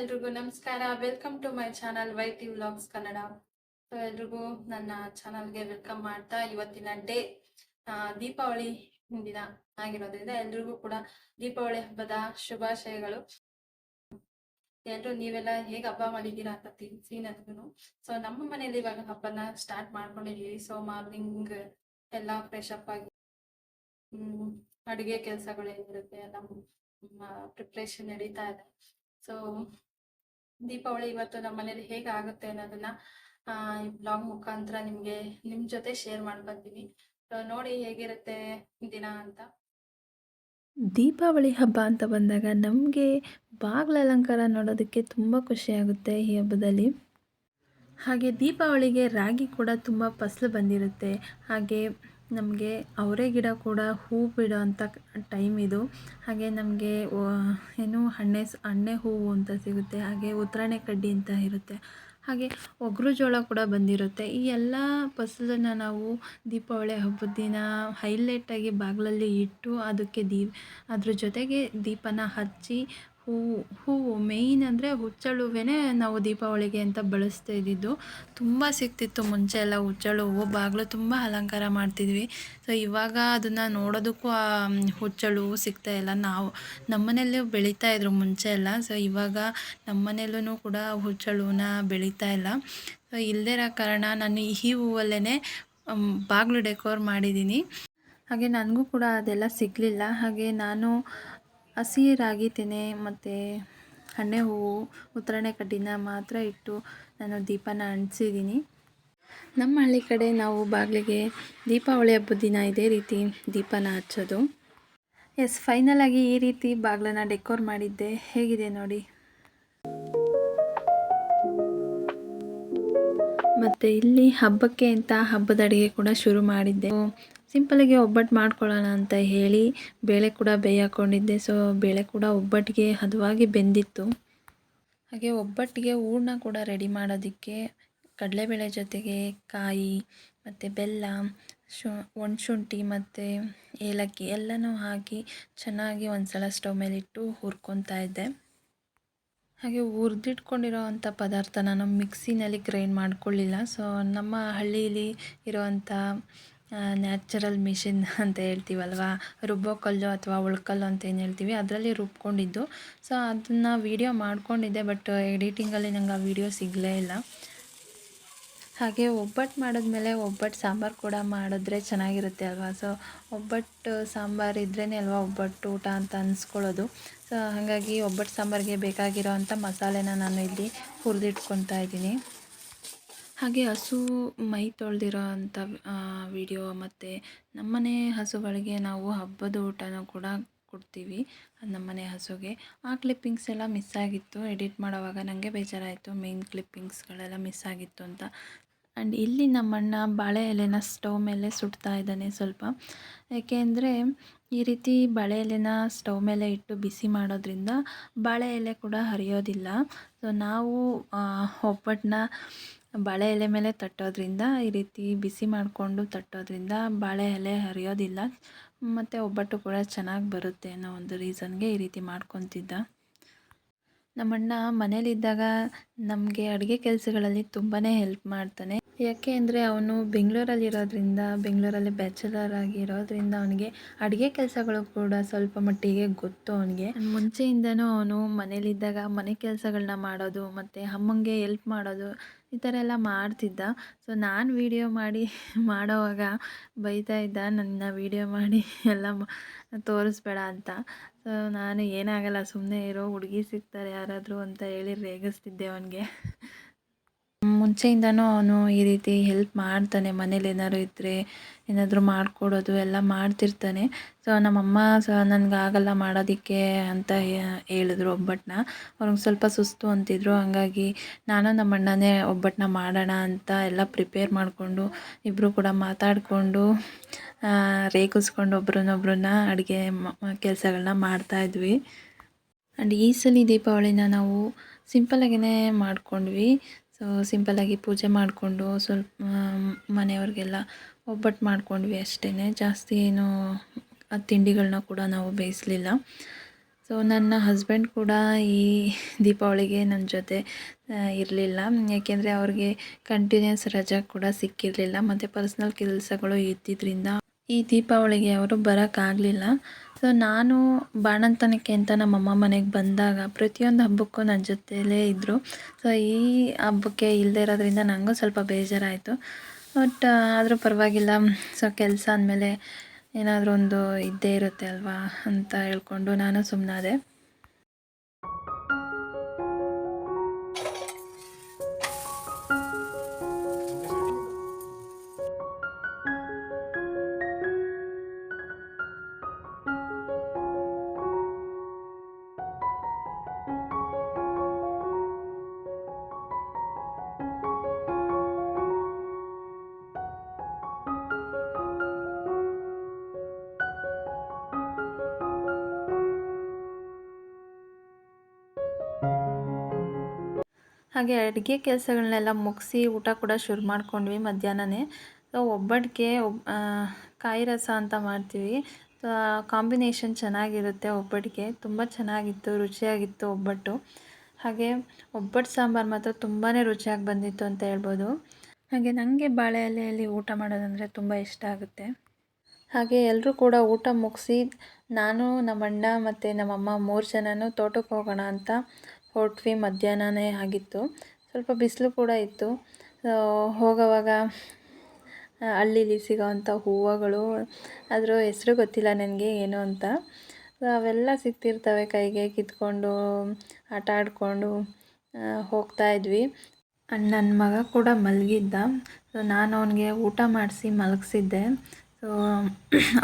ಎಲ್ರಿಗೂ ನಮಸ್ಕಾರ. Welcome to my channel Y T vlogs Kannada so ಎಲ್ರಿಗೂ ನನ್ನ ಚಾನಲ್ಗೆ ವೆಲ್ಕಮ್ ಮಾಡ್ತಾ ಇವತ್ತಿನ ಡೇ ದೀಪಾವಳಿ ದಿನ ಆಗಿರೋದ್ರಿಂದ ಎಲ್ರಿಗೂ ಕೂಡ ದೀಪಾವಳಿ ಹಬ್ಬದ ಶುಭಾಶಯಗಳು. ಎಲ್ರು ನೀವೆಲ್ಲ ಹೇಗೆ ಹಬ್ಬ ಮಾಡಿದ್ದೀರಾ ಅಂತ ತಿಳಿಸಿ ನನಗೂ ಸೊ ನಮ್ಮ ಮನೇಲಿ ಇವಾಗ ಹಬ್ಬನ ಸ್ಟಾರ್ಟ್ ಮಾಡ್ಕೊಂಡಿದೀವಿ. ಸೊ ಮಾರ್ನಿಂಗ್ ಎಲ್ಲ ಫ್ರೆಶ್ ಅಪ್ ಆಗಿ ಅಡುಗೆ ಕೆಲಸಗಳು ಏನಿರುತ್ತೆ, ಎಲ್ಲ ಪ್ರಿಪ್ರೇಷನ್ ನಡೀತಾ ಇದೆ. ಸೊ ದೀಪಾವಳಿ ಇವತ್ತು ನಮ್ಮ ಮನೇಲಿ ಹೇಗೆ ಆಗುತ್ತೆ ಅನ್ನೋದನ್ನ ಈ ಬ್ಲಾಗ್ ಮುಖಾಂತರ ನಿಮ್ಗೆ ನಿಮ್ ಜೊತೆ ಶೇರ್ ಮಾಡ್ಕೊಂತೀನಿ ನೋಡಿ ಹೇಗಿರುತ್ತೆ ದಿನ ಅಂತ. ದೀಪಾವಳಿ ಹಬ್ಬ ಅಂತ ಬಂದಾಗ ನಮಗೆ ಬಾಗಿಲ ಅಲಂಕಾರ ನೋಡೋದಕ್ಕೆ ತುಂಬ ಖುಷಿಯಾಗುತ್ತೆ ಈ ಹಬ್ಬದಲ್ಲಿ. ಹಾಗೆ ದೀಪಾವಳಿಗೆ ರಾಗಿ ಕೂಡ ತುಂಬ ಫಸಲು ಬಂದಿರುತ್ತೆ. ಹಾಗೆ ನಮಗೆ ಅವರೆ ಗಿಡ ಕೂಡ ಹೂ ಬಿಡೋ ಅಂಥ ಟೈಮ್ ಇದು. ಹಾಗೆ ನಮಗೆ ಏನು ಹಣ್ಣೆ ಸ್, ಹಣ್ಣೆ ಹೂವು ಅಂತ ಸಿಗುತ್ತೆ, ಹಾಗೆ ಉತ್ತರಾಣೆ ಕಡ್ಡಿ ಅಂತ ಇರುತ್ತೆ. ಹಾಗೆ ಒಗರು ಜೋಳ ಕೂಡ ಬಂದಿರುತ್ತೆ. ಈ ಎಲ್ಲ ಫಸಲನ್ನು ನಾವು ದೀಪಾವಳಿ ಹಬ್ಬದ ದಿನ ಹೈಲೈಟಾಗಿ ಬಾಗಿಲಲ್ಲಿ ಇಟ್ಟು ಅದಕ್ಕೆ ದೀ, ಅದ್ರ ಜೊತೆಗೆ ದೀಪನ ಹಚ್ಚಿ ಹೂವು ಹೂವು ಮೇಯ್ನ್ ಅಂದರೆ ಹುಚ್ಚಳು ಹೂವೇ ನಾವು ದೀಪಾವಳಿಗೆ ಅಂತ ಬಳಸ್ತಾ ಇದ್ದಿದ್ದು. ತುಂಬ ಸಿಗ್ತಿತ್ತು ಮುಂಚೆ ಎಲ್ಲ ಹುಚ್ಚಳು ಹೂವು ಬಾಗಿಲು ತುಂಬ ಅಲಂಕಾರ ಮಾಡ್ತಿದ್ವಿ. ಸೊ ಇವಾಗ ಅದನ್ನು ನೋಡೋದಕ್ಕೂ ಆ ಹುಚ್ಚಳು ಹೂವು ಸಿಗ್ತಾ ಇಲ್ಲ. ನಾವು, ನಮ್ಮನೆಯಲ್ಲೂ ಬೆಳೀತಾ ಇದ್ರು ಮುಂಚೆ ಎಲ್ಲ. ಸೊ ಇವಾಗ ನಮ್ಮನೆಯಲ್ಲೂ ಕೂಡ ಹುಚ್ಚಳು ಹೂವನ್ನ ಬೆಳೀತಾ ಇಲ್ಲ. ಸೊ ಇಲ್ಲದೇ ಕಾರಣ ನಾನು ಈ ಹೂವಲ್ಲೇ ಬಾಗಿಲು ಡೆಕೋರ್ ಮಾಡಿದ್ದೀನಿ. ಹಾಗೆ ನನಗೂ ಕೂಡ ಅದೆಲ್ಲ ಸಿಗಲಿಲ್ಲ. ಹಾಗೆ ನಾನು ಹಸಿ ರಾಗಿ ತೆನೆ ಮತ್ತು ಹಣ್ಣೆ ಹೂವು, ಉತ್ತರಣೆ ಕಡ್ಡಿನ ಮಾತ್ರ ಇಟ್ಟು ನಾನು ದೀಪನ ಅಂಟಿಸಿದ್ದೀನಿ ನಮ್ಮ ಹಳ್ಳಿ ಕಡೆ ನಾವು ಬಾಗಿಲಿಗೆ ದೀಪಾವಳಿ ಹಬ್ಬದ ದಿನ ಇದೇ ರೀತಿ ದೀಪನ ಹಚ್ಚೋದು. ಎಸ್ ಫೈನಲ್ ಆಗಿ ಈ ರೀತಿ ಬಾಗಿಲನ್ನ ಡೆಕೋರ್ ಮಾಡಿದ್ದೆ. ಹೇಗಿದೆ ನೋಡಿ? ಮತ್ತು ಇಲ್ಲಿ ಹಬ್ಬಕ್ಕೆ ಅಂತ ಹಬ್ಬದ ಅಡುಗೆ ಕೂಡ ಶುರು ಮಾಡಿದ್ದೆ. ಸಿಂಪಲಾಗಿ ಒಬ್ಬಟ್ಟು ಮಾಡ್ಕೊಳ್ಳೋಣ ಅಂತ ಹೇಳಿ ಬೇಳೆ ಕೂಡ ಬೇಯ್ಕೊಂಡಿದ್ದೆ. ಸೊ ಬೇಳೆ ಕೂಡ ಒಬ್ಬಟ್ಟಿಗೆ ಹದವಾಗಿ ಬೆಂದಿತ್ತು. ಹಾಗೆ ಒಬ್ಬಟ್ಟಿಗೆ ಹೂರ್ಣ ಕೂಡ ರೆಡಿ ಮಾಡೋದಕ್ಕೆ ಕಡಲೆಬೇಳೆ ಜೊತೆಗೆ ಕಾಯಿ, ಮತ್ತು ಬೆಲ್ಲ, ಶು, ಒಣಶುಂಠಿ ಮತ್ತು ಏಲಕ್ಕಿ ಎಲ್ಲನೂ ಹಾಕಿ ಚೆನ್ನಾಗಿ ಒಂದು ಸಲ ಸ್ಟವ್ ಮೇಲಿಟ್ಟು ಹುರ್ಕೊತಾ ಇದ್ದೆ. ಹಾಗೆ ಹುರಿದಿಟ್ಕೊಂಡಿರೋ ಅಂಥ ಪದಾರ್ಥ ನಾನು ಮಿಕ್ಸಿನಲ್ಲಿ ಗ್ರೈಂಡ್ ಮಾಡ್ಕೊಳ್ಳಿಲ್ಲ. ಸೊ ನಮ್ಮ ಹಳ್ಳಿಯಲ್ಲಿ ಇರೋವಂಥ ನ್ಯಾಚುರಲ್ ಮಿಷಿನ್ ಅಂತ ಹೇಳ್ತೀವಲ್ವ? ರುಬ್ಬೋ ಕಲ್ಲು ಅಥವಾ ಉಳ್ಕಲ್ಲು ಅಂತ ಏನು ಹೇಳ್ತೀವಿ? ಅದರಲ್ಲಿ ರುಬ್ಕೊಂಡಿದ್ದು. ಸೊ ಅದನ್ನು ವೀಡಿಯೋ ಮಾಡ್ಕೊಂಡಿದ್ದೆ ಬಟ್ ಎಡಿಟಿಂಗಲ್ಲಿ ನಂಗೆ ಆ ವೀಡಿಯೋ ಸಿಗಲೇ ಇಲ್ಲ. ಹಾಗೆ ಒಬ್ಬಟ್ಟು ಮಾಡಿದ್ಮೇಲೆ ಒಬ್ಬಟ್ಟು ಸಾಂಬಾರು ಕೂಡ ಮಾಡಿದ್ರೆ ಚೆನ್ನಾಗಿರುತ್ತೆ ಅಲ್ವಾ? ಸೊ ಒಬ್ಬಟ್ಟು ಸಾಂಬಾರು ಇದ್ರೇ ಅಲ್ವಾ ಒಬ್ಬಟ್ಟು ಊಟ ಅಂತ ಅನ್ಸ್ಕೊಳ್ಳೋದು. ಸೊ ಹಾಗಾಗಿ ಒಬ್ಬಟ್ಟು ಸಾಂಬಾರಿಗೆ ಬೇಕಾಗಿರೋ ಅಂಥ ಮಸಾಲೆನ ನಾನು ಇಲ್ಲಿ ಹುರಿದಿಟ್ಕೊತಾ ಇದ್ದೀನಿ. ಹಾಗೆ ಹಸು ಮೈ ತೊಳೆದಿರೋ ಅಂಥ ವಿಡಿಯೋ ಮತ್ತು ನಮ್ಮನೆ ಹಸುಗಳಿಗೆ ನಾವು ಹಬ್ಬದ ಊಟನೂ ಕೂಡ ಕೊಡ್ತೀವಿ, ನಮ್ಮನೆ ಹಸುಗೆ. ಆ ಕ್ಲಿಪ್ಪಿಂಗ್ಸ್ ಎಲ್ಲ ಮಿಸ್ ಆಗಿತ್ತು. ಎಡಿಟ್ ಮಾಡೋವಾಗ ನನಗೆ ಬೇಜಾರಾಯಿತು. ಮೇನ್ ಕ್ಲಿಪ್ಪಿಂಗ್ಸ್ಗಳೆಲ್ಲ ಮಿಸ್ ಆಗಿತ್ತು ಅಂತ. ಆ್ಯಂಡ್ ಇಲ್ಲಿ ನಮ್ಮಣ್ಣ ಬಾಳೆ ಎಲೆನ ಸ್ಟವ್ ಮೇಲೆ ಸುಡ್ತಾ ಇದ್ದಾನೆ ಸ್ವಲ್ಪ. ಏಕೆಂದರೆ ಈ ರೀತಿ ಬಾಳೆ ಎಲೆನ ಸ್ಟವ್ ಮೇಲೆ ಇಟ್ಟು ಬಿಸಿ ಮಾಡೋದ್ರಿಂದ ಬಾಳೆ ಎಲೆ ಕೂಡ ಹರಿಯೋದಿಲ್ಲ. ಸೊ ನಾವು ಒಬ್ಬಟ್ಟನ್ನ ಬಾಳೆ ಎಲೆ ಮೇಲೆ ತಟ್ಟೋದ್ರಿಂದ, ಈ ರೀತಿ ಬಿಸಿ ಮಾಡಿಕೊಂಡು ತಟ್ಟೋದ್ರಿಂದ ಬಾಳೆ ಎಲೆ ಹರಿಯೋದಿಲ್ಲ. ಮತ್ತು ಒಬ್ಬಟ್ಟು ಕೂಡ ಚೆನ್ನಾಗಿ ಬರುತ್ತೆ ಅನ್ನೋ ಒಂದು ರೀಸನ್ಗೆ ಈ ರೀತಿ ಮಾಡ್ಕೊತಿದ್ದ. ನಮ್ಮಣ್ಣ ಮನೇಲಿದ್ದಾಗ ನಮಗೆ ಅಡುಗೆ ಕೆಲಸಗಳಲ್ಲಿ ತುಂಬಾ ಹೆಲ್ಪ್ ಮಾಡ್ತಾನೆ. ಯಾಕೆ ಅಂದರೆ ಅವನು ಬೆಂಗಳೂರಲ್ಲಿರೋದ್ರಿಂದ ಬೆಂಗಳೂರಲ್ಲಿ ಬ್ಯಾಚುಲರ್ ಆಗಿರೋದ್ರಿಂದ ಅವನಿಗೆ ಅಡುಗೆ ಕೆಲಸಗಳು ಕೂಡ ಸ್ವಲ್ಪ ಮಟ್ಟಿಗೆ ಗೊತ್ತು ಅವನಿಗೆ. ಮುಂಚೆಯಿಂದನೂ ಅವನು ಮನೇಲಿದ್ದಾಗ ಮನೆ ಕೆಲಸಗಳನ್ನ ಮಾಡೋದು, ಮತ್ತು ಅಮ್ಮಂಗೆ ಎಲ್ಪ್ ಮಾಡೋದು ಈ ಥರ ಎಲ್ಲ ಮಾಡ್ತಿದ್ದ. ಸೊ ನಾನು ವೀಡಿಯೋ ಮಾಡಿ ಮಾಡೋವಾಗ ಬೈತಾ ಇದ್ದ, ನನ್ನ ವೀಡಿಯೋ ಮಾಡಿ ಎಲ್ಲ ತೋರಿಸ್ಬೇಡ ಅಂತ. ಸೊ ನಾನು ಏನಾಗಲ್ಲ ಸುಮ್ಮನೆ ಇರೋ ಹುಡುಗಿ ಸಿಗ್ತಾರೆ ಯಾರಾದರೂ ಅಂತ ಹೇಳಿ ರೇಗಿಸ್ತಿದ್ದೆ ಅವನಿಗೆ. ಮುಂಚೆಯಿಂದನೂ ಅವನು ಈ ರೀತಿ ಹೆಲ್ಪ್ ಮಾಡ್ತಾನೆ. ಮನೇಲಿ ಏನಾದ್ರು ಇದ್ದರೆ ಏನಾದರೂ ಮಾಡಿಕೊಡೋದು ಎಲ್ಲ ಮಾಡ್ತಿರ್ತಾನೆ. ಸೊ ನಮ್ಮಮ್ಮ ಸಹ ನನಗೆ ಆಗಲ್ಲ ಮಾಡೋದಕ್ಕೆ ಅಂತ ಹೇಳಿದ್ರು ಒಬ್ಬಟ್ಟನ್ನ ಅವ್ರಿಗೆ ಸ್ವಲ್ಪ ಸುಸ್ತು ಅಂತಿದ್ರು. ಹಾಗಾಗಿ ನಾನು ನಮ್ಮ ಅಣ್ಣನೇ ಒಬ್ಬಟ್ಟನ್ನ ಮಾಡೋಣ ಅಂತ ಎಲ್ಲ ಪ್ರಿಪೇರ್ ಮಾಡಿಕೊಂಡು ಇಬ್ಬರು ಕೂಡ ಮಾತಾಡಿಕೊಂಡು ರೇಗಿಸ್ಕೊಂಡು ಒಬ್ರನ್ನೊಬ್ರನ್ನ ಅಡುಗೆ ಕೆಲಸಗಳನ್ನ ಮಾಡ್ತಾಯಿದ್ವಿ ಆ್ಯಂಡ್ ಈ ಸಲ ದೀಪಾವಳಿನ ನಾವು ಸಿಂಪಲಾಗೇ ಮಾಡ್ಕೊಂಡ್ವಿ. ಸೊ ಸಿಂಪಲ್ಲಾಗಿ ಪೂಜೆ ಮಾಡಿಕೊಂಡು ಸ್ವಲ್ಪ ಮನೆಯವ್ರಿಗೆಲ್ಲ ಒಬ್ಬಟ್ಟು ಮಾಡಿಕೊಂಡ್ವಿ ಅಷ್ಟೇ ಜಾಸ್ತಿ ಏನು ತಿಂಡಿಗಳನ್ನ ಕೂಡ ನಾವು ಬೇಯಿಸಲಿಲ್ಲ. ಸೊ ನನ್ನ ಹಸ್ಬೆಂಡ್ ಕೂಡ ಈ ದೀಪಾವಳಿಗೆ ನನ್ನ ಜೊತೆ ಇರಲಿಲ್ಲ. ಯಾಕೆಂದರೆ ಅವ್ರಿಗೆ ಕಂಟಿನ್ಯೂಸ್ ರಜಾ ಕೂಡ ಸಿಕ್ಕಿರಲಿಲ್ಲ. ಮತ್ತು ಪರ್ಸ್ನಲ್ ಕೆಲಸಗಳು ಇದ್ದಿದ್ದರಿಂದ ಈ ದೀಪಾವಳಿಗೆ ಅವರು ಬರೋಕ್ಕಾಗಲಿಲ್ಲ ಸೊ ನಾನು ಬಾಣಂತನಕ್ಕೆ ಅಂತ ನಮ್ಮಮ್ಮ ಮನೆಗೆ ಬಂದಾಗ ಪ್ರತಿಯೊಂದು ಹಬ್ಬಕ್ಕೂ ನನ್ನ ಜೊತೆಲೇ ಇದ್ದರು ಸೊ ಈ ಹಬ್ಬಕ್ಕೆ ಇಲ್ಲದೇ ಇರೋದ್ರಿಂದ ನನಗೂ ಸ್ವಲ್ಪ ಬೇಜಾರಾಯಿತು. ಬಟ್ ಆದರೂ ಪರವಾಗಿಲ್ಲ. ಸೊ ಕೆಲಸ ಅಂದಮೇಲೆ ಏನಾದರೂ ಒಂದು ಇದ್ದೇ ಇರುತ್ತೆ ಅಲ್ವಾ ಅಂತ ಹೇಳ್ಕೊಂಡು ನಾನು ಸುಮ್ಮನಾದೆ ಹಾಗೆ ಅಡುಗೆ ಕೆಲಸಗಳನ್ನೆಲ್ಲ ಮುಗಿಸಿ ಊಟ ಕೂಡ ಶುರು ಮಾಡ್ಕೊಂಡ್ವಿ ಮಧ್ಯಾಹ್ನನೇ. ಸೊ ಒಬ್ಬಟ್ಟಿಗೆ ಒಬ್ ಕಾಯಿ ರಸ ಅಂತ ಮಾಡ್ತೀವಿ. ಕಾಂಬಿನೇಷನ್ ಚೆನ್ನಾಗಿರುತ್ತೆ ಒಬ್ಬಟ್ಟಿಗೆ ತುಂಬ ಚೆನ್ನಾಗಿತ್ತು, ರುಚಿಯಾಗಿತ್ತು ಒಬ್ಬಟ್ಟು. ಹಾಗೆ ಒಬ್ಬಟ್ಟು ಸಾಂಬಾರು ಮಾತ್ರ ತುಂಬಾ ರುಚಿಯಾಗಿ ಬಂದಿತ್ತು ಅಂತ ಹೇಳ್ಬೋದು. ಹಾಗೆ ನನಗೆ ಬಾಳೆ ಎಲೆಯಲ್ಲಿ ಊಟ ಮಾಡೋದಂದರೆ ತುಂಬ ಇಷ್ಟ ಆಗುತ್ತೆ. ಹಾಗೆ ಎಲ್ಲರೂ ಕೂಡ ಊಟ ಮುಗಿಸಿ, ನಾನು, ನಮ್ಮಣ್ಣ ಮತ್ತು ನಮ್ಮಮ್ಮ ಮೂರು ಜನನೂ ತೋಟಕ್ಕೆ ಹೋಗೋಣ ಅಂತ ಹೊರಟ್ವಿ, ಮಧ್ಯಾಹ್ನನೇ ಆಗಿತ್ತು. ಸ್ವಲ್ಪ ಬಿಸಿಲು ಕೂಡ ಇತ್ತು. ಹೋಗುವಾಗ ಹಳ್ಳೀಲಿ ಸಿಗೋವಂಥ ಹೂವುಗಳು, ಅದರ ಹೆಸ್ರು ಗೊತ್ತಿಲ್ಲ ನನಗೆ ಏನು ಅಂತ. ಅವೆಲ್ಲ ಸಿಗ್ತಿರ್ತವೆ ಕೈಗೆ ಕಿತ್ಕೊಂಡು, ಆಟ ಆಡಿಕೊಂಡು ಹೋಗ್ತಾ ಇದ್ವಿ. ನನ್ನ ಮಗ ಕೂಡ ಮಲಗಿದ್ದ. ಸೊ ನಾನು ಅವನಿಗೆ ಊಟ ಮಾಡಿಸಿ ಮಲಗಿಸಿದ್ದೆ. ಸೊ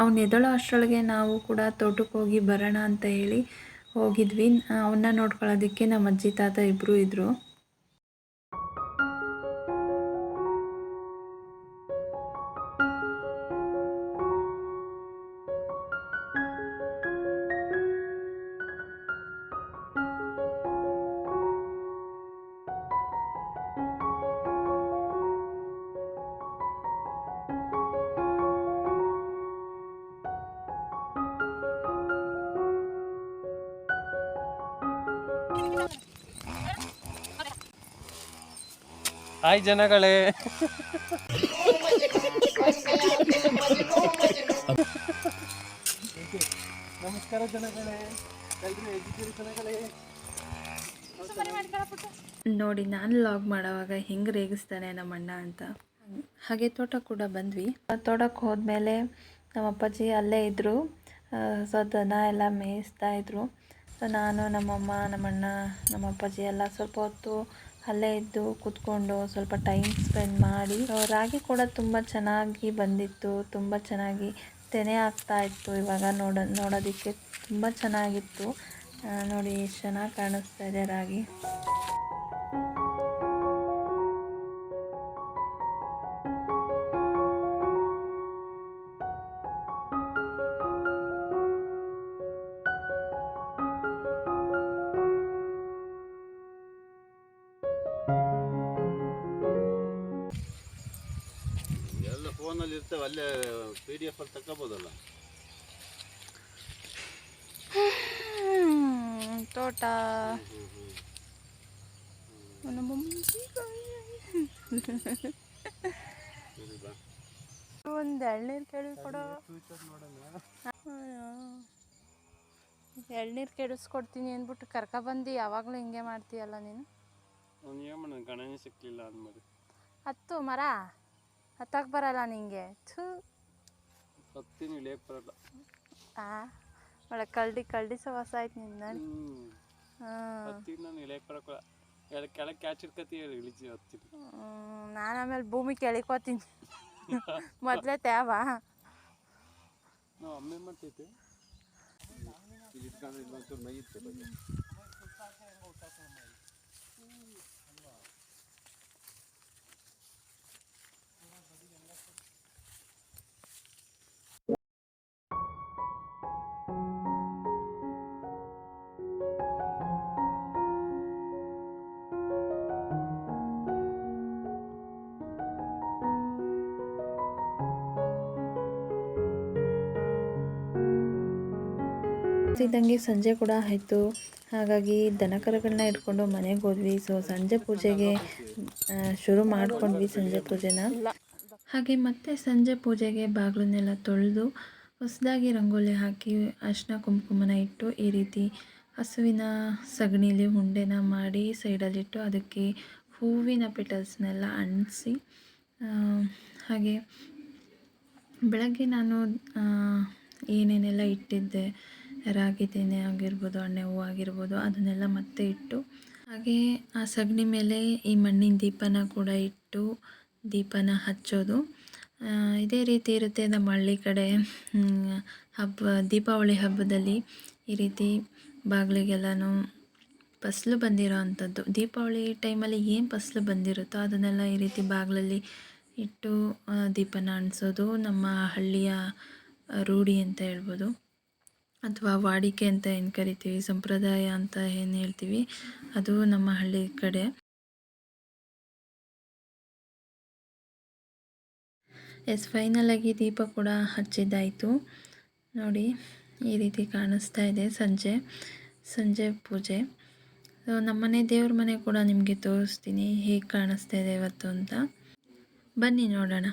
ಅವ್ನು ಎದಳೋ ಅಷ್ಟರೊಳಗೆ ನಾವು ಕೂಡ ತೋಟಕ್ಕೆ ಹೋಗಿ ಬರೋಣ ಅಂತ ಹೇಳಿ ಹೋಗಿದ್ವಿ. ಅವನ್ನ ನೋಡ್ಕೊಳ್ಳೋದಕ್ಕೆ ನಮ್ಮ ಅಜ್ಜಿ ತಾತ ಇಬ್ಬರು ಇದ್ದರು ಹಾಯ್ ಜನಗಳೇ. ನಮಸ್ಕಾರ ಜನಗಳೇ. ನೋಡಿ, ನಾನು ಲಾಗ್ ಮಾಡೋವಾಗ ಹೆಂಗೆ ರೇಗಿಸ್ತಾನೆ ನಮ್ಮ ಅಣ್ಣ ಅಂತ. ಹಾಗೆ ತೋಟ ಕೂಡ ಬಂದ್ವಿ. ತೋಟಕ್ಕೆ ಹೋದ್ಮೇಲೆ ನಮ್ಮ ಅಪ್ಪಾಜಿ ಅಲ್ಲೇ ಇದ್ದರು ಸೊ ದನ ಎಲ್ಲ ಮೇಯಿಸ್ತಾ ಇದ್ರು. ಸೊ ನಾನು, ನಮ್ಮಮ್ಮ, ನಮ್ಮಣ್ಣ, ನಮ್ಮ ಅಪ್ಪಾಜಿ ಎಲ್ಲ ಸ್ವಲ್ಪ ಹೊತ್ತು ಅಲ್ಲೇ ಇದ್ದು ಕೂತ್ಕೊಂಡು ಸ್ವಲ್ಪ ಟೈಮ್ ಸ್ಪೆಂಡ್ ಮಾಡಿ ರಾಗಿ ಕೂಡ ತುಂಬ ಚೆನ್ನಾಗಿ ಬಂದಿತ್ತು, ತುಂಬ ಚೆನ್ನಾಗಿ ತೆನೆ ಆಗ್ತಾ ಇತ್ತು ಇವಾಗ ನೋಡ, ನೋಡೋದಕ್ಕೆ ತುಂಬ ಚೆನ್ನಾಗಿತ್ತು. ನೋಡಿ, ಎಷ್ಟು ಚೆನ್ನಾಗಿ ಕಾಣಿಸ್ತಾ ಇದೆ ರಾಗಿ. ಫೋನಲ್ಲಿ ಇರ್ತವೆ ಅಲ್ಲೇ ಪಿ ಡಿ ಎಫ್ ಅಲ್ಲಿ ತಗೋಬೋದಲ್ಲ ತೋಟ. ಒಂದು ಎಳ್ನೀರು ಕೇಳಿ ಕೊಡೋ ಎಳ್ನೀರು ಕೆಡಿಸ್ಕೊಡ್ತೀನಿ ಅಂದ್ಬಿಟ್ಟು ಕರ್ಕೊಬಂದು ಯಾವಾಗಲೂ ಹಿಂಗೆ ಮಾಡ್ತೀಯಲ್ಲ ನೀನು? ಏನು ಗಣನೆ ಸಿಕ್ಕಲಿಲ್ಲ ಅಂದ್ಮೇಲೆ. ಹತ್ತು ಮರ? ಹತ್ತಕ್ಕೆ ಬರಲ್ಲ ನಿಂಗೆ? ಥೂ. ಹತ್ತೀನಿ ಇಳಿಯಕ್ಕೆ ಬರಲ್ಲ. ಆ ಒಳ್ಳೆ ಕಳ್ಡಿ ಕಳ್ಡಿ ಸವಾಸ ಆಯ್ತು ನಿನ್ನ ಹ್ಞೂ ಹಾಂ ಹತ್ತೀನಿ ನಾನು ಇಳಿಯಕ್ಕೆ ಬರಕ್ಕೆ ಎಲ್ಲ ಕೆಳಗೆ ಕ್ಯಾಚ್ ಇರ್ಕತಿ ಹೇಳಿ ಇಳಿಜಿ ಹತ್ತೀನಿ. ನಾನು ಆಮೇಲೆ ಭೂಮಿ ಕೆಳಕೋತೀನಿ ಮೊದಲೇ ತ್ಯಾವ ನಾವು ಅಮ್ಮೆ ಮಾಡ್ತೈತೆ ಇಲ್ಲಿ ಇಟ್ಕೊಂಡ್ರೆ ಇನ್ನೊಂಚೂರು ಮೈಯುತ್ತೆ ಬಗ್ಗೆ ಇದ್ದಂಗೆ ಸಂಜೆ ಕೂಡ ಆಯಿತು. ಹಾಗಾಗಿ ದನಕರಗಳನ್ನ ಇಟ್ಕೊಂಡು ಮನೆಗೆ ಹೋದ್ವಿ. ಸೊ ಸಂಜೆ ಪೂಜೆಗೆ ಶುರು ಮಾಡ್ಕೊಂಡ್ವಿ ಸಂಜೆ ಪೂಜೆನ. ಹಾಗೆ ಮತ್ತೆ ಸಂಜೆ ಪೂಜೆಗೆ ಬಾಗಿಲನ್ನೆಲ್ಲ ತೊಳೆದು ಹೊಸದಾಗಿ ರಂಗೋಲಿ ಹಾಕಿ ಅರಿಶಿನ ಕುಂಕುಮನ ಇಟ್ಟು ಈ ರೀತಿ ಹಸುವಿನ ಸಗಣಿಲಿ ಉಂಡೆನ ಮಾಡಿ ಸೈಡಲ್ಲಿಟ್ಟು ಅದಕ್ಕೆ ಹೂವಿನ ಪೆಟಲ್ಸ್ನೆಲ್ಲ ಅಂಟಿಸಿ ಹಾಗೆ ಬೆಳಗ್ಗೆ ನಾನು ಏನೇನೆಲ್ಲ ಇಟ್ಟಿದ್ದೆ ರಾಗಿ ತೆನೆ ಆಗಿರ್ಬೋದು, ಅಣ್ಣೆ ಹೂವು ಆಗಿರ್ಬೋದು, ಅದನ್ನೆಲ್ಲ ಮತ್ತೆ ಇಟ್ಟು, ಹಾಗೆ ಆ ಸಗಣಿ ಮೇಲೆ ಈ ಮಣ್ಣಿನ ದೀಪನ ಕೂಡ ಇಟ್ಟು ದೀಪನ ಹಚ್ಚೋದು. ಇದೇ ರೀತಿ ಇರುತ್ತೆ ನಮ್ಮ ಹಳ್ಳಿ ಕಡೆ. ಹಬ್ಬ, ದೀಪಾವಳಿ ಹಬ್ಬದಲ್ಲಿ ಈ ರೀತಿ ಬಾಗಿಲಿಗೆಲ್ಲನೂ ಫಸಲು ಬಂದಿರೋ ಅಂಥದ್ದು. ದೀಪಾವಳಿ ಟೈಮಲ್ಲಿ ಏನು ಫಸಲು ಬಂದಿರುತ್ತೋ ಅದನ್ನೆಲ್ಲ ಈ ರೀತಿ ಬಾಗಿಲಲ್ಲಿ ಇಟ್ಟು ದೀಪನ ಅಣಿಸೋದು ನಮ್ಮ ಹಳ್ಳಿಯ ರೂಢಿ ಅಂತ ಹೇಳ್ಬೋದು. ಅಥವಾ ವಾಡಿಕೆ ಅಂತ ಏನು ಕರಿತೀವಿ, ಸಂಪ್ರದಾಯ ಅಂತ ಏನು ಹೇಳ್ತೀವಿ, ಅದು ನಮ್ಮ ಹಳ್ಳಿ ಕಡೆ. ಎಸ್ ಫೈನಲಾಗಿ ದೀಪ ಕೂಡ ಹಚ್ಚಿದ್ದಾಯಿತು. ನೋಡಿ, ಈ ರೀತಿ ಕಾಣಿಸ್ತಾ ಇದೆ ಸಂಜೆ ಸಂಜೆ ಪೂಜೆ. ಸೊ ನಮ್ಮನೆ ದೇವ್ರ ಮನೆ ಕೂಡ ನಿಮಗೆ ತೋರಿಸ್ತೀನಿ, ಹೇಗೆ ಕಾಣಿಸ್ತಾ ಇದೆ ಇವತ್ತು ಅಂತ. ಬನ್ನಿ ನೋಡೋಣ.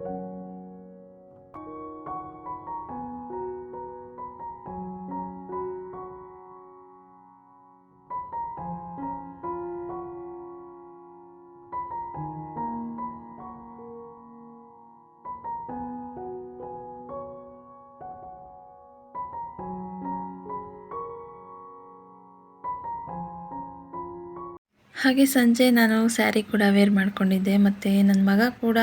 you. ಹಾಗೆ ಸಂಜೆ ನಾನು ಸ್ಯಾರಿ ಕೂಡ ವೇರ್ ಮಾಡ್ಕೊಂಡಿದ್ದೆ ಮತ್ತು ನನ್ನ ಮಗ ಕೂಡ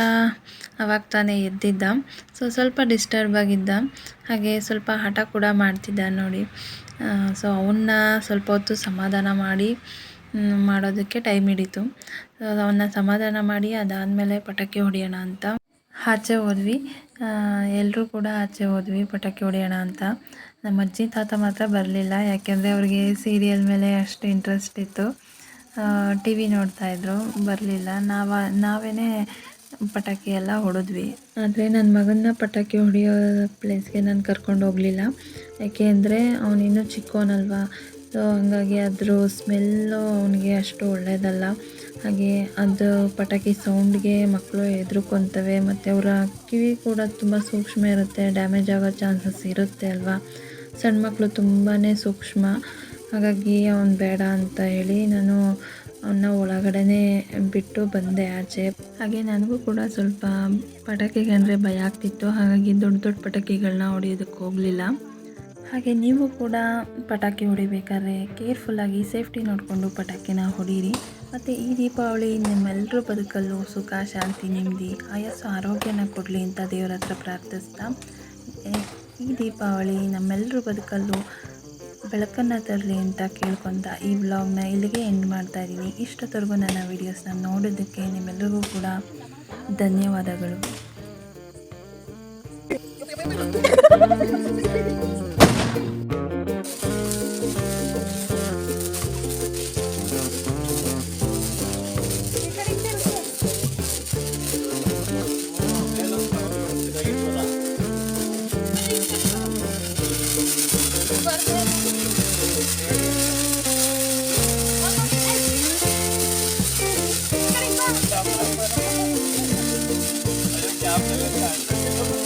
ಅವಾಗ ತಾನೇ ಎದ್ದಿದ್ದ. ಸೊ ಸ್ವಲ್ಪ ಡಿಸ್ಟರ್ಬ್ ಆಗಿದ್ದ. ಹಾಗೆ ಸ್ವಲ್ಪ ಹಠ ಕೂಡ ಮಾಡ್ತಿದ್ದ ನೋಡಿ. ಸೊ ಅವನ್ನ ಸ್ವಲ್ಪ ಹೊತ್ತು ಸಮಾಧಾನ ಮಾಡಿ ಮಾಡೋದಕ್ಕೆ ಟೈಮ್ ಹಿಡಿತು. ಸೊ ಅವನ್ನ ಸಮಾಧಾನ ಮಾಡಿ ಅದಾದಮೇಲೆ ಪಟಾಕಿ ಹೊಡೆಯೋಣ ಅಂತ. ಆಚೆ ಹೋದ್ವಿ. ಎಲ್ಲರೂ ಕೂಡ ಆಚೆ ಹೋದ್ವಿ ಪಟಾಕಿ ಹೊಡೆಯೋಣ ಅಂತ. ನಮ್ಮ ಅಜ್ಜಿ ತಾತ ಮಾತ್ರ ಬರಲಿಲ್ಲ, ಯಾಕೆಂದರೆ ಅವ್ರಿಗೆ ಸೀರಿಯಲ್ ಮೇಲೆ ಅಷ್ಟು ಇಂಟ್ರೆಸ್ಟ್ ಇತ್ತು. ಟಿ ವಿ ನೋಡ್ತಾಯಿದ್ರು ಬರಲಿಲ್ಲ. ನಾವ ನಾವೇ ಪಟಾಕಿ ಎಲ್ಲ ಹೊಡೆದ್ವಿ. ಆದರೆ ನನ್ನ ಮಗನ ಪಟಾಕಿ ಹೊಡೆಯೋ ಪ್ಲೇಸ್ಗೆ ನಾನು ಕರ್ಕೊಂಡು ಹೋಗಲಿಲ್ಲ. ಯಾಕೆ ಅಂದರೆ ಅವನಿನ್ನೂ ಚಿಕ್ಕವನಲ್ವಾ ಸೊ ಹಂಗಾಗಿ ಅದ್ರ ಸ್ಮೆಲ್ಲು ಅವನಿಗೆ ಅಷ್ಟು ಒಳ್ಳೆಯದಲ್ಲ ಹಾಗೆ ಅದು ಪಟಾಕಿ ಸೌಂಡ್ಗೆ ಮಕ್ಕಳು ಹೆದ್ರುಕೊಂತವೆ, ಮತ್ತು ಅವರ ಕಿವಿ ಕೂಡ ತುಂಬ ಸೂಕ್ಷ್ಮ ಇರುತ್ತೆ ಡ್ಯಾಮೇಜ್ ಆಗೋ ಚಾನ್ಸಸ್ ಇರುತ್ತೆ ಅಲ್ವಾ. ಸಣ್ಣ ಮಕ್ಕಳು ತುಂಬಾ ಸೂಕ್ಷ್ಮ. ಹಾಗಾಗಿ ಅವನು ಬೇಡ ಅಂತ ಹೇಳಿ ನಾನು ಅವನ್ನ ಒಳಗಡೆ ಬಿಟ್ಟು ಬಂದೆ ಆಚೆ. ಹಾಗೆ ನನಗೂ ಕೂಡ ಸ್ವಲ್ಪ ಪಟಾಕಿಗೆ ಅಂದರೆ ಭಯ ಆಗ್ತಿತ್ತು. ಹಾಗಾಗಿ ದೊಡ್ಡ ದೊಡ್ಡ ಪಟಾಕಿಗಳನ್ನ ಹೊಡೆಯೋದಕ್ಕೆ ಹೋಗಲಿಲ್ಲ. ಹಾಗೆ ನೀವು ಕೂಡ ಪಟಾಕಿ ಹೊಡಿಬೇಕಾದ್ರೆ ಕೇರ್ಫುಲ್ಲಾಗಿ ಸೇಫ್ಟಿ ನೋಡಿಕೊಂಡು ಪಟಾಕಿನ ಹೊಡೀರಿ. ಮತ್ತು ಈ ದೀಪಾವಳಿ ನಿಮ್ಮೆಲ್ಲರ ಬದುಕಲ್ಲೂ ಸುಖ, ಶಾಂತಿ, ನೆಮ್ಮದಿ, ಆಯಸ್ಸು, ಆರೋಗ್ಯನ ಕೊಡಲಿ ಅಂತ ದೇವರ ಹತ್ರ ಪ್ರಾರ್ಥಿಸ್ತಾ, ಈ ದೀಪಾವಳಿ ನಮ್ಮೆಲ್ಲರ ಬದುಕಲ್ಲೂ ಬೆಳಕನ್ನು ತರಲಿ ಅಂತ ಕೇಳ್ಕೊತ ಈ ವ್ಲಾಗ್ನ ಇಲ್ಲಿಗೆ ಎಂಡ್ ಮಾಡ್ತಾ ಇದ್ದೀನಿ. ಇಷ್ಟೊತ್ತವರೆಗೂ ನನ್ನ ವೀಡಿಯೋಸ್ನ ನೋಡೋದಕ್ಕೆ ನಿಮ್ಮೆಲ್ಲರಿಗೂ ಕೂಡ ಧನ್ಯವಾದಗಳು. ಆಮೇಲೆ